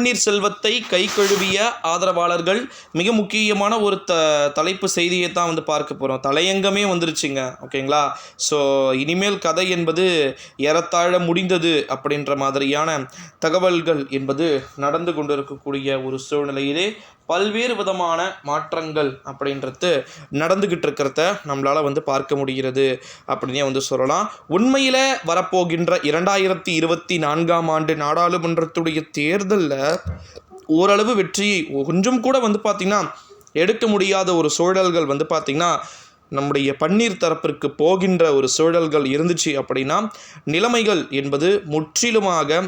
பன்னீர்செல்வத்தை கை கழுவிய ஆதரவாளர்கள் மிக முக்கியமான ஒரு த தலைப்பு செய்தியை தான் வந்து பார்க்க போகிறோம் தலையங்கமே வந்துருச்சுங்க. ஓகேங்களா? ஸோ இனிமேல் கதை என்பது ஏறத்தாழ முடிந்தது அப்படின்ற மாதிரியான தகவல்கள் என்பது நடந்து கொண்டு இருக்கக்கூடிய ஒரு சூழ்நிலையிலே பல்வேறு விதமான மாற்றங்கள் அப்படின்றது நடந்துக்கிட்டு இருக்கிறத நம்மளால் வந்து பார்க்க முடிகிறது அப்படின்னே வந்து சொல்லலாம். உண்மையில் வரப்போகின்ற இரண்டாயிரத்தி இருபத்தி நான்காம் ஆண்டு நாடாளுமன்றத்துடைய தேர்தலில் ஓரளவு வெற்றி கொஞ்சம் கூட வந்து பார்த்திங்கன்னா எடுக்க முடியாத ஒரு சூழல்கள் வந்து பார்த்திங்கன்னா நம்முடைய பன்னீர் தரப்பிற்கு போகின்ற ஒரு சூழல்கள் இருந்துச்சு அப்படின்னா நிலைமைகள் என்பது முற்றிலுமாக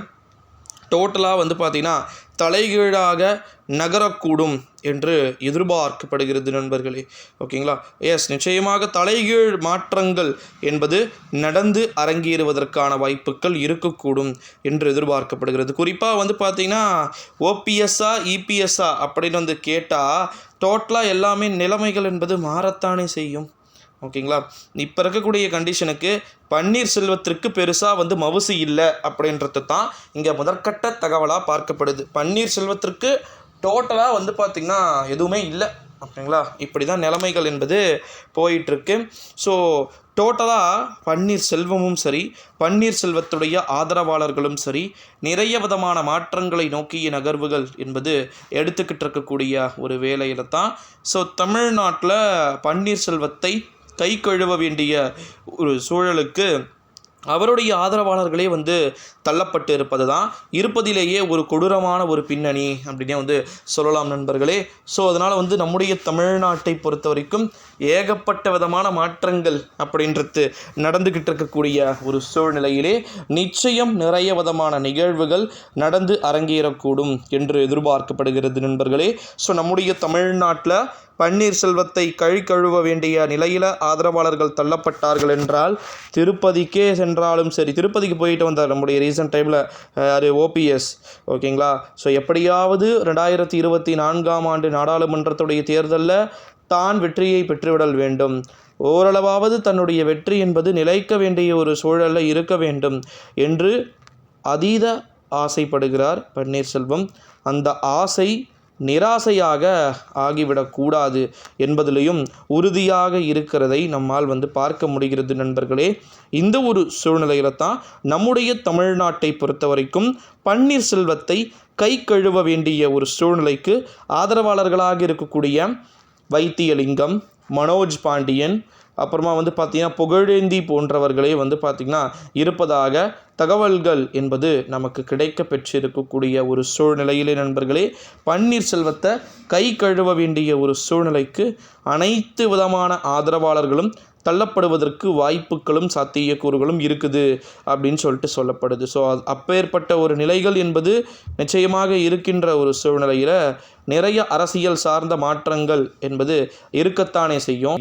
டோட்டலாக வந்து பார்த்திங்கன்னா தலைகீழாக நகரக்கூடும் என்று எதிர்பார்க்கப்படுகிறது நண்பர்களே. ஓகேங்களா? எஸ் நிச்சயமாக தலைகீழ் மாற்றங்கள் என்பது நடந்து அரங்கேறுவதற்கான வாய்ப்புகள் இருக்கக்கூடும் என்று எதிர்பார்க்கப்படுகிறது. குறிப்பாக வந்து பார்த்திங்கன்னா ஓபிஎஸ்ஸா இபிஎஸ்ஸா அப்படின்னு வந்து கேட்டால் டோட்டலாக எல்லாமே நிலைமைகள் என்பது மாறத்தானே செய்யும். ஓகேங்களா? இப்போ இருக்கக்கூடிய கண்டிஷனுக்கு பன்னீர்செல்வத்திற்கு பெருசாக வந்து மவுசு இல்லை அப்படின்றது தான் இங்கே முதற்கட்ட தகவலாக பார்க்கப்படுது. பன்னீர்செல்வத்திற்கு டோட்டலாக வந்து பார்த்திங்கன்னா எதுவுமே இல்லை. ஓகேங்களா? இப்படி தான் நிலைமைகள் என்பது போயிட்டுருக்கு. ஸோ டோட்டலாக பன்னீர் செல்வமும் சரி பன்னீர் செல்வத்துடைய ஆதரவாளர்களும் சரி நிறைய விதமான மாற்றங்களை நோக்கிய நகர்வுகள் என்பது எடுத்துக்கிட்டு இருக்கக்கூடிய ஒரு வேலையில் தான். ஸோ தமிழ்நாட்டில் பன்னீர் செல்வத்தை கை கழுவ வேண்டிய ஒரு சூழலுக்கு அவருடைய ஆதரவாளர்களே வந்து தள்ளப்பட்டு இருப்பது தான் இருப்பதிலேயே ஒரு கொடூரமான ஒரு பின்னணி அப்படின்னே வந்து சொல்லலாம் நண்பர்களே. ஸோ அதனால் வந்து நம்முடைய தமிழ்நாட்டை பொறுத்த வரைக்கும் ஏகப்பட்ட விதமான மாற்றங்கள் அப்படின்றது நடந்துக்கிட்டு இருக்கக்கூடிய ஒரு சூழ்நிலையிலே நிச்சயம் நிறைய விதமான நிகழ்வுகள் நடந்து அரங்கேறக்கூடும் என்று எதிர்பார்க்கப்படுகிறது நண்பர்களே. ஸோ நம்முடைய தமிழ்நாட்டில் பன்னீர்செல்வத்தை கழி கழுவ வேண்டிய நிலையில் ஆதரவாளர்கள் தள்ளப்பட்டார்கள் என்றால் திருப்பதிக்கே சென்றாலும் சரி திருப்பதிக்கு போயிட்டு வந்தார் நம்முடைய ரீசன்ட் டைமில் அது ஓபிஎஸ் ஓகேங்களா? ஸோ எப்படியாவது ரெண்டாயிரத்தி இருபத்தி நான்காம் ஆண்டு நாடாளுமன்றத்துடைய தேர்தலில் தான் வெற்றியை பெற்றுவிடல் வேண்டும். ஓரளவாவது தன்னுடைய வெற்றி என்பது நிலைக்க வேண்டிய ஒரு சூழலில் இருக்க வேண்டும் என்று அதீத ஆசைப்படுகிறார் பன்னீர்செல்வம் அந்த ஆசை நிராசையாக ஆகிவிடக்கூடாது என்பதிலையும் உறுதியாக இருக்கிறதை நம்மால் வந்து பார்க்க முடிகிறது நண்பர்களே. இந்த ஒரு சூழ்நிலையில தான் நம்முடைய தமிழ்நாட்டை பொறுத்த வரைக்கும் பன்னீர்செல்வத்தை கை கழுவ வேண்டிய ஒரு சூழ்நிலைக்கு ஆதரவாளர்களாக இருக்கக்கூடிய வைத்தியலிங்கம் மனோஜ் பாண்டியன் அப்புறமா வந்து பார்த்திங்கன்னா புகழேந்தி போன்றவர்களே வந்து பார்த்திங்கன்னா இருப்பதாக தகவல்கள் என்பது நமக்கு கிடைக்க பெற்றிருக்கக்கூடிய ஒரு சூழ்நிலையிலே நண்பர்களே. பன்னீர்செல்வத்தை கை கழுவ வேண்டிய ஒரு சூழ்நிலைக்கு அனைத்து விதமான ஆதரவாளர்களும் தள்ளப்படுவதற்கு வாய்ப்புகளும் சாத்தியக்கூறுகளும் இருக்குது அப்படின்னு சொல்லிட்டு சொல்லப்படுது. ஸோ அது அப்பேற்பட்ட ஒரு நிலைகள் என்பது நிச்சயமாக இருக்கின்ற ஒரு சூழ்நிலையில் நிறைய அரசியல் சார்ந்த மாற்றங்கள் என்பது இருக்கத்தானே செய்யும்.